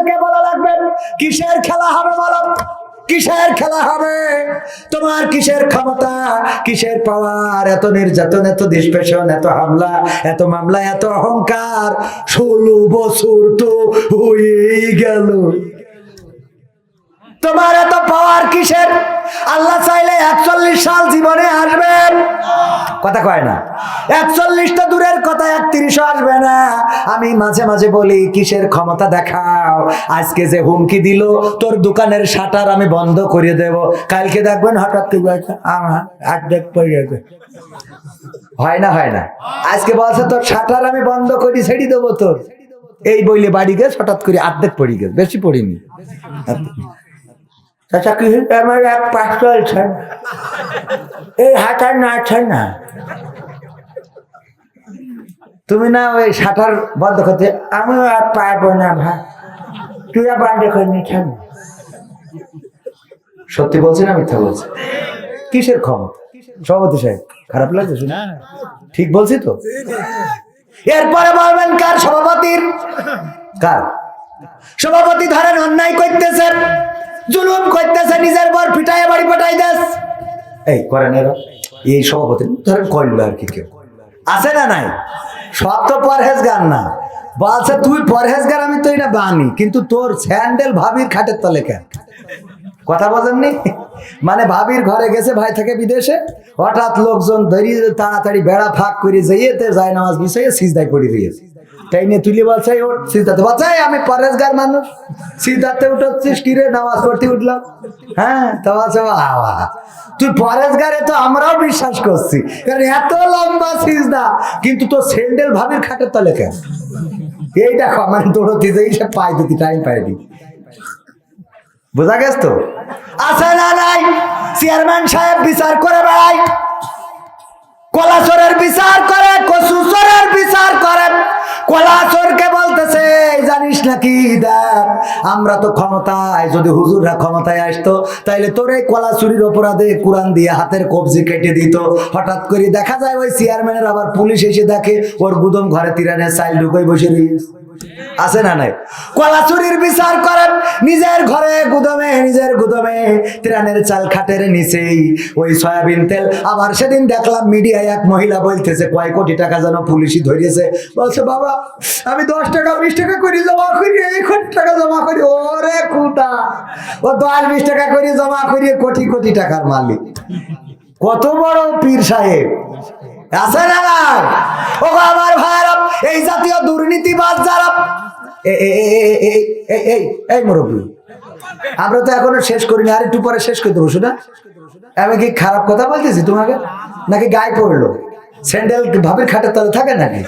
তোমাদেরকে বলা লাগবে, কিসের খেলা হবে বলো? কিসের খেলা হবে? তোমার কিসের ক্ষমতা, কিসের পাওয়ার এত নির্যাতন, এত নিষ্পেষণ এত হামলা, এত মামলা, এত অহংকার, ষোলো বছর তো হয়ে গেল। তোমার এত পাওয়ার কিসের? আল্লাহ চাইলে একচল্লিশ সাল জীবনে আসবেন। কথা কয় না। একচল্লিশটা দূরের কথা একত্রিশও আসবে না। আমি মাঝে মাঝে বলি কিসের ক্ষমতা দেখাও? আজকে যে হুমকি দিল তোর দোকানের শাটার আমি বন্ধ করে দেব। কালকে দেখবেন হঠাৎ বলছে, আর্ধেক হয় না হয় না। আজকে বলছে তোর শাটার আমি বন্ধ করি ছেড়ে দেবো তোর। এই বইলে বাড়ি গেছে হঠাৎ করে আর্ধেক পড়ে গেছে। বেশি পড়িনি। চাচা কি হয়েছে? আমার এক পাশ চলছে। এই হাত আর নাড়ছে না তুমি না ওই সাঁতার বন্ধ করতে আমিও আর পারব না ভাই তুই আর বন্ধ করে নিচ্ছেন সত্যি বলছি না মিথ্যা বলছি? কিসের ক্ষমতা সভাপতি সাহেব খারাপ লাগছে শুনে? ঠিক বলছি তো? এরপরে বলবেন কার সভাপতির? কার? সভাপতি ধরেন অন্যায় করতেছে জুলুম করতেছে, নিজের পর পিটাই বাড়ি পাঠাই দেস। এই, করেন এরা এই সভাপতি, ধরেন করল আর কি কেউ। আছে না নাই? সব তো পরহেজগার না। বলছে, তুই পরহেজগার, আমি তো এটা বানি কিন্তু তোর স্যান্ডেল ভাবির খাটের তলে কেন? কথা বোঝেননি মানে ভাবির ঘরে গেছে, ভাই থেকে বিদেশে। হঠাৎ লোকজন ধরিয়ে তাড়াতাড়ি বেড়া ফাঁক করে যাইয়েতে যায়, নামাজ বিষয়ে সিজদায় পড়ে দিয়েছে তাই নিয়ে তুলি বলছে ওর বলছে "এই, আমি পরেশগার মানুষ। সিজদাতে উঠছিস কি রে? নামাজ পড়তে উঠলাম। হ্যাঁ তুই পরেশগারে তো আমরাও বিশ্বাস করছি। কারণ এত লম্বা সিজদা কিন্তু তোর স্যান্ডেল ভাবির খাটের তলে কেন? এই দেখো মানে দৌড়তে যাই সে পাই দিতি টাইম পাই দি বোঝা গেছ তো? আছে না নাই? চেয়ারম্যান সাহেব বিচার করে বেড়াই কলাচরের বিচার করে কচুচরের বিচার করে। কলাচরকে বলতেছে জানিস নাকি দেখ আমরা তো ক্ষমতায়, যদি হুজুররা ক্ষমতায় আসতো, তাইলে তোর এই কলা চুরির অপরাধে কোরআন দিয়ে হাতের কবজি কেটে দিত। হঠাৎ করে দেখা যায় ওই চেয়ারম্যানের আবার পুলিশ এসে দেখে, ওর গুদম ঘরে তিরানের চাইল ঢুকে বসে রয়েছে আছে না নাই? কলা চুরির বিচার করেন, নিজের ঘরে গুদমে, নিজের গুদমে, ত্রাণের চাল খাটের নিচেই। ওই সয়াবিন তেল, আবার সেদিন দেখলাম মিডিয়ায় এক মহিলা বলতেছে, কয় কোটি টাকা যেন পুলিশই ধরিয়েছে? বলছে, বাবা, আমি দশ টাকা, বিশ টাকা করে জমা করি এই কোটি টাকা জমা করি। ওরে কুটা ও দশ, বিশ টাকা করে জমা করি কোটি কোটি টাকার মালিক। কত বড় পীর সাহেব! আছে না নাই? ও আমার ভাইরা এই জাতীয় দুর্নীতিবাজ যারা এই মুরব্বী। আমরা তো এখনও শেষ করিনি, আর একটু পরে শেষ করে দেবো, শুনে? আমি কি খারাপ কথা বলতেছি তোমাকে? নাকি গায়ে পড়ল? স্যান্ডেল ভাবির খাটের তলে থাকে নাকি?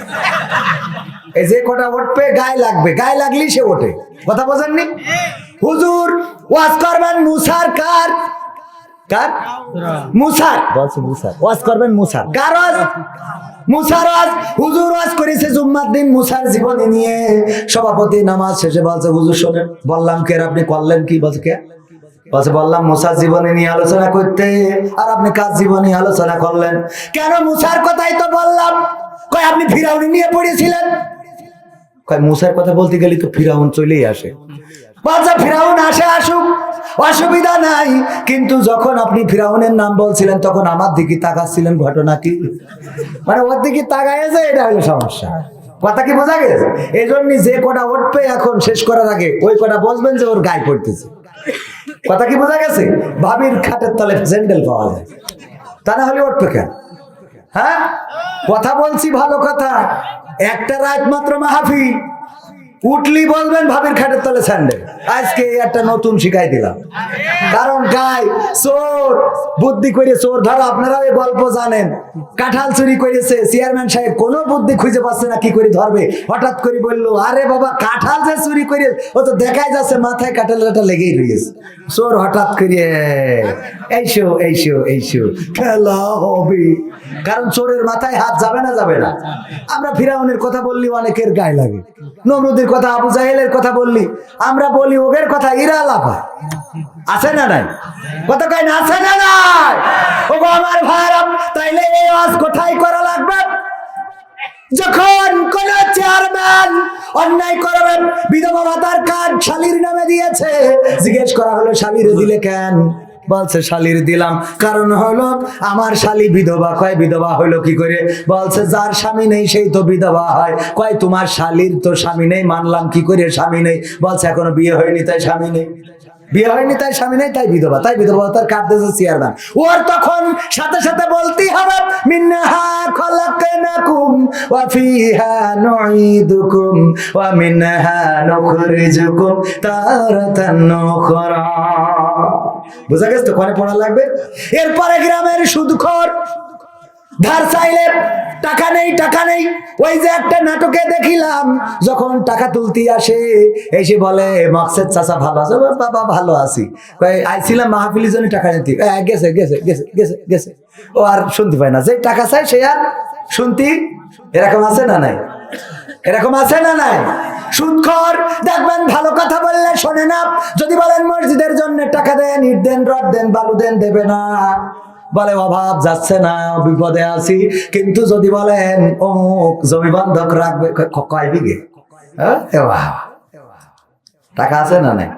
এই যে কটা উঠবে, গায়ে লাগবে। গায়ে লাগলেই সে ওঠে। কথা বোঝেননি? হুজুর, ওয়াজ করবেন মুসার কার? কার? মুসার। বলছে মুসার। ওয়াজ করবেন মুসার। কার ওয়াজ? মুসার ওয়াজ। হুজুর ওয়াজ করেছে জুম্মার দিন মুসার জীবনী নিয়ে। সভাপতি নামাজ শেষে বলছে হুজুর শোনেন বললাম কে আপনি করলেন কি? বলছে কে? বলছে বললাম মুসার জীবনী নিয়ে আলোচনা করতে। আর আপনি কাজ জীবনী আলোচনা করলেন? কেন মুসার কথাই তো বললাম। কয় আপনি ফিরাউনি নিয়ে পড়েছিলেন? কয় মুসার কথা বলতে গেলে তো ফিরাউন চলেই আসে। বাচ্চা ফিরাউন আসে, আসুক। অসুবিধা নাই। কিন্তু যখন আপনি ফিরাউনের নাম বলছিলেন, তখন আমার দিকে তাকাচ্ছিলেন ঘটনা কি? মানে ওর দিকে তাকাইছে এটা হলো সমস্যা। কথা কি বোঝা গেছে? এই জন্য যে কটা উঠবে এখন শেষ করার আগে, ওই কটা বসবেন যে ওর গায়ে পড়তেছে। কথা কি বোঝা গেছে? ভাবির খাটের তলে স্যান্ডেল পাওয়া যায়। তা না হলে উঠবে কেন? হ্যাঁ? কথা বলছি ভালো কথা। একটা রাত মাত্র মাহফিল। উঠলি বলবেন ভাবির খাটের তলে স্যান্ডেল। আজকে একটা নতুন শিখাই দিলাম। কারণ গাই, চোর, বুদ্ধি করে চোর, ধরো আপনারা এই গল্প জানেন। কাঁঠাল চুরি করেছে চেয়ারম্যান সাহেব কোনো বুদ্ধি খুঁজে পাচ্ছে না, কি করে ধরবে? হঠাৎ করে বলল, আরে বাবা, কাঁঠাল যে চুরি করে ও তো দেখাই যাচ্ছে, মাথায় কাঁঠালটা লেগেই রয়েছে চোর হঠাৎ করে এইসো এইসো এইসো, খেলা হবে। কারণ চোরের মাথায় হাত যাবে না যাবে না। আমরা ফিরাউনের কথা বললি, অনেকের গায়ে লাগে। নমরুদের কথা, আবু জাহেলের কথা বললি। আমরা বলি ওদের কথা ইরা লাফা। আছে না নাই? কথা কয় না, আছে না নাই? ও গো আমার ভাইরা তাইলে এই ওয়াজ কোথায় করা লাগবে? যখন কোন চেয়ারম্যান অন্যায় করবেন, বিধবা ভাতার কার্ড শালির নামে দিয়েছে। জিজ্ঞেস করা হলো, শালির দিলে কেন? বলছে, শালির দিলাম। কারণ হলো, আমার শালি বিধবা। কয় বিধবা হইল কি করে? বলছে, যার স্বামী নেই, সেই তো বিধবা হয়। কয়, তোমার শালির তো স্বামী নেই, মানলাম কি করে স্বামী নেই? বলছে, এখনও বিয়ে হয়নি, তাই স্বামী নেই। বিয়ে হয়নি, তাই স্বামী নেই, তাই বিধবা। তাই বিধবা তার কাটতেছে চেয়ারম্যান ওর তখন সাথে সাথে বলতেই হবে মিন্নাহা খলাকনাকুম ওয়া ফিহা বুঝা গেছে তো কোনে পড়া লাগবে? এরপরে গ্রামের সুদখোর, ধার চাইলে টাকা নেই টাকা নেই। ওই যে একটা নাটকে দেখিলাম, যখন টাকা তুলতে আসে, এসে বলে, মকসেদ চাচা ভালো আছে? বাবা ভালো আছি। আইছিলাম মাহফিলির জন্য টাকা নিতে। গেছে গেছে গেছে গেছে গেছে। ও আর শুনতে পায় না। যে টাকা চাই সে আর শুনতি এরকম আছে না নাই? এরকম আছে না নাই? সুদখর, দেখবেন ভালো কথা বললে শোনে না। যদি বলেন মসজিদের টাকা দেন ইট দেন রড দেন বালু দেন দেবে না। বলে অভাব যাচ্ছে না বিপদে আছি। কিন্তু যদি বলেন অমুক জমি বন্ধক রাখবে কয় বিঘে? হ্যাঁ? টাকা আছে না নাই?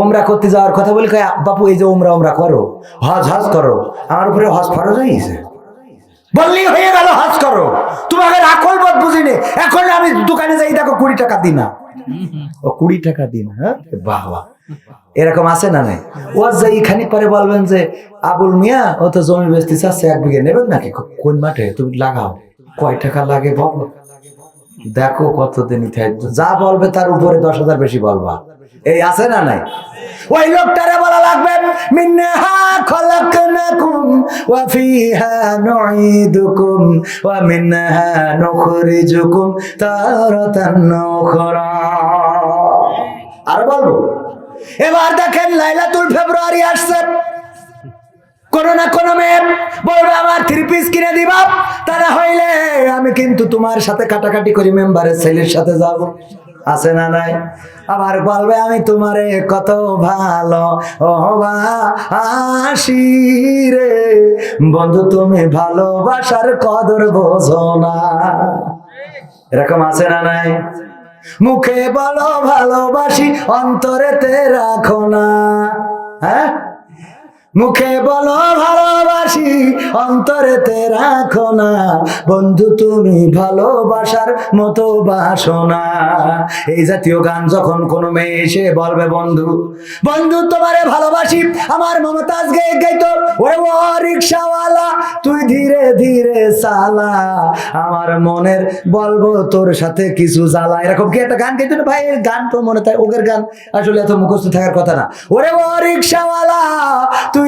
ওমরা করতে যাওয়ার কথা বলি কয়, বাপু এই যে ওমরা ওমরা করো হজ হজ করো। আমার উপরে হজ ফরজ হয়ে গেছে। বললেই হয়ে গেল হজ করো। তোমাকে রাখল বোধ বুঝিনি। এখন আমি দোকানে যাই দেখো কুড়ি টাকা দিনা। ও কুড়ি টাকা দিন হ্যাঁ? বাবা। এরকম আছে না নাই? ও যাই এখানে পরে বলবেন যে, আবুল মিয়া, ও তো জমি বেচতে চাচ্ছে, এক বিঘে নেবেন নাকি? কোন মাঠে? তুমি লাগাও। কয় টাকা লাগে বলো দেখো কতদিন যা বলবে তার উপরে দশ হাজার বেশি বলবা। এই আছে না নাই? ওই লোকটারে বলা লাগবে মিন্নাহা আর বলব? এবার দেখেন লাইলাতুল ফেব্রুয়ারি আসছে। কোনো না কোনো মেয়ে বলবে, আমার থ্রি পিস কিনে দিবা। তা না হইলে, আমি কিন্তু তোমার সাথে কাটাকাটি করি, মেম্বারের ছেলের সাথে যাব। আছে না নাই? আবার বলবে, আমি তোমারে কত ভালো, ও আসি রে। বন্ধু, তুমি ভালোবাসার কদর বোঝো না। এরকম আছে না নাই? মুখে বলো ভালোবাসি অন্তরেতে রাখো না। হ্যাঁ? মুখে বলো ভালোবাসি, অন্তরেতে রাখো না। বন্ধু, তুমি ভালোবাসার মতো বাসো না এই জাতীয় গান যখন কোনো মেয়ে এসে বলবে, বন্ধু বন্ধু, তোমারে ভালোবাসি, আমার মমতাজ গে গাইতো, ওরে ও রিক্সাওয়ালা, তুই ধীরে ধীরে চালা। আমার মনের বলব তোর সাথে কিছু জ্বালা। এরকম কি একটা গান গাইতো না? ভাই গান তো মনে থাকে ওগের গান আসলে এত মুখস্থ থাকার কথা না। ওরে ও রিক্সাওয়ালা, তুই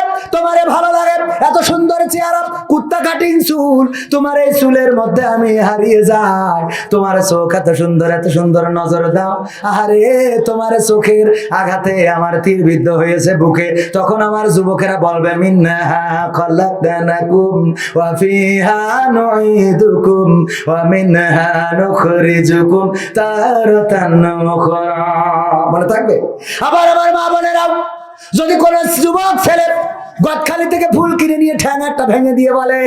তোমারে ভালো লাগে? এত সুন্দর চেহারা। কুত্তা কাটিং চুল। তোমার এই চুলের মধ্যে আমি হারিয়ে যাই। তোমার চোখ এত সুন্দর এত সুন্দর নজর দাও। আরে তোমার চোখের আঘাতে আমার তীর বিদ্ধ হয়েছে বুকে। তখন আমার যুবকেরা বলবে মিন্নাহা খলাকনাকুম ওয়া ফিহা নুঈদুকুম ওয়া মিনহা নুখরিজুকুম তারাতান উখরা মনে থাকবে? আবার আমার মা বোনেরাও যদি কোন যুবক ছেলে গদখালি থেকে ফুল কিনে নিয়ে ঠ্যাং একটা ভেঙে দিয়ে বলে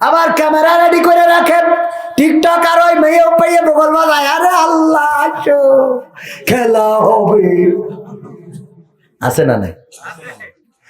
আবার ক্যামেরা রেডি করে রাখেন। টিকটক আর ওই মেয়ে পাইয়ে বগল বাজায় আরে আল্লাহ খেলা হবে। আছে না নাই?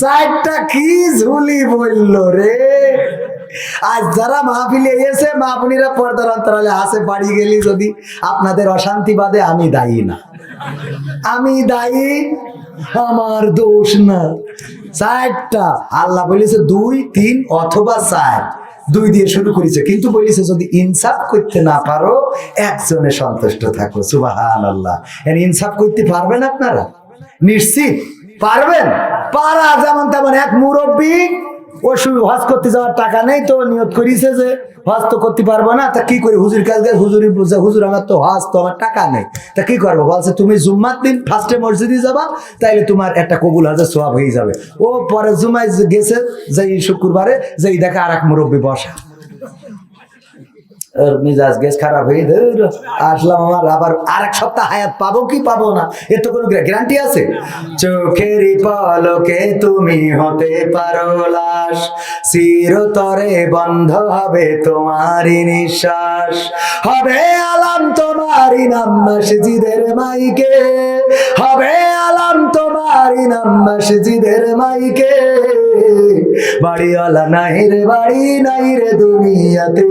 চারটা কি ঝুলি বলল রে। আজ যারা মাহফিলে এসে মাহফিনীরা পর্দার অন্তরালে আসে, বাড়ি গেলি যদি আপনাদের অশান্তি বাদে আমি দায়ী না। আমি দায়ী, আমার দোষ না। চারটা, আল্লাহ বলেছে দুই, তিন অথবা চার। দুই দিয়ে শুরু করেছে, কিন্তু বলেছে যদি ইনসাফ করতে না পারো, একজনে সন্তুষ্ট থাকো। সুবাহান আল্লাহ ইনসাফ করতে পারবেন আপনারা? নিশ্চিত। পারবেন? পারা যেমন তেমন এক মুরব্বী, ও শুধু হজ করতে যাওয়ার টাকা নেই, তো নিয়ত করিছে যে হজ তো করতে পারব না, তা কি করি হুজুর কাছে হুজুরি বলছে, হুজুর, আমার তো হজ তো আমার টাকা নেই। তা কি করব? বলছে, তুমি জুম্মার দিন ফার্স্টে মসজিদে যাবা, তাইলে তোমার একটা কবুল হাজার সোয়াব হয়ে যাবে। ও পরে জুমায় গেছে, যেই শুক্রবারে, যেই দেখা আর এক মুরব্বী বসা। ওর মিজাজ গেস খারাপ হয়ে আসলাম আমার আবার আর এক সপ্তাহ হায়াত পাবো কি পাবো না? এর তো কোনো গ্যারান্টি আছে? চোখেরই পলকে তুমি হতে পারো লাশ। চিরতরে বন্ধ হবে তোমারই নিঃশ্বাস। হবে আলাম তোমারই নাম মসজিদের মাইকে। হবে আলাম তোমারই নাম মসজিদের মাইকে। বাড়িওয়ালা নাই রে, বাড়ি নাই রে দুনিয়াতে।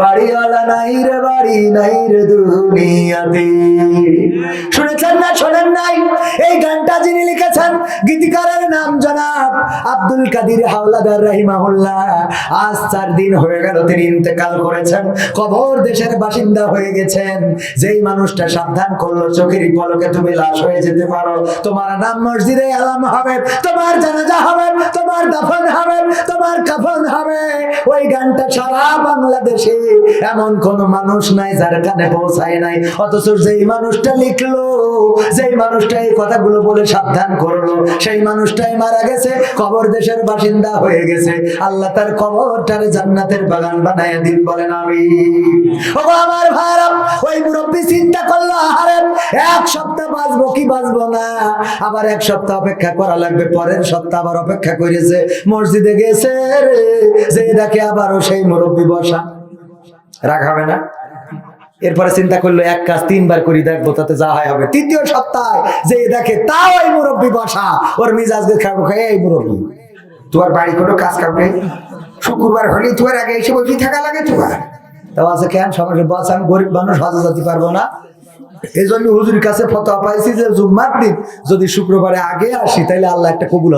বাড়িওয়ালা নাই রে, বাড়ি নাই রে দুনিয়াতে। শুনেছেন না, শোনেন নাই? এই গানটা যিনি লিখেছেন, গীতিকারের নাম জনাব আব্দুল কাদির হাওলাদার রাহিমাহুল্লাহ। আজ চার দিন হয়ে গেল, তিনি ইন্তেকাল করেছেন। কবর দেশের বাসিন্দা হয়ে গেছেন। যেই মানুষটা সাবধান করল, চোখের পলকে তুমি লাশ হয়ে যেতে পারো। তোমার নাম মসজিদে আলাম হবে, তোমার জানাজা হবে, তোমার দাফন হবে, তোমার কাফন হবে। ওই গানটা সারা বাংলাদেশে এমন কোন মানুষ নাই যার কানে পৌঁছায় নাই। অথচ যেই মানুষটা লিখলো, যেই মানুষটা এই কথাগুলো বলে সাবধান করল, সেই মানুষটাই মারা গেছে, কবর দেশের বাসিন্দা হয়ে গেছে। আল্লাহ তার কবরটারে জান্নাতের বাগান বানায় দিন বলেন আমি ও আমার ভাইরা, ওই মুরব্বী চিন্তা করল, আহারে, এক সপ্তাহ বাঁচবো কি বাঁচবো না? আবার এক সপ্তাহ অপেক্ষা করা লাগবে, পরের সপ্তাহ আবার অপেক্ষা করেছে, মসজিদে গেছে রে যে দেখে আবারও সেই মুরব্বী বসা। রাগ হবে না? এরপরে চিন্তা করল, এক কাজ তিনবার করি, দেখব তাতে যা হয় হবে। তৃতীয় সপ্তাহে যে দেখে তাও ওই মুরব্বী বসা। ওর মিজাজকে খাব এই মুরব্বী তোমার বাড়ি কোনো কাজ নেই? শুক্রবার হলে তোমার আগে এসে বসে থাকা লাগে তোমার। তা আছে কেন? সমাজে বলছে, আমি গরিব মানুষ হজে যেতে পারব না। এই জন্য হুজুর কাছে ফতোয়া পাইছি যে, জুম্মার দিন যদি শুক্রবারে আগে আসি তাহলে আল্লাহ একটা কবুল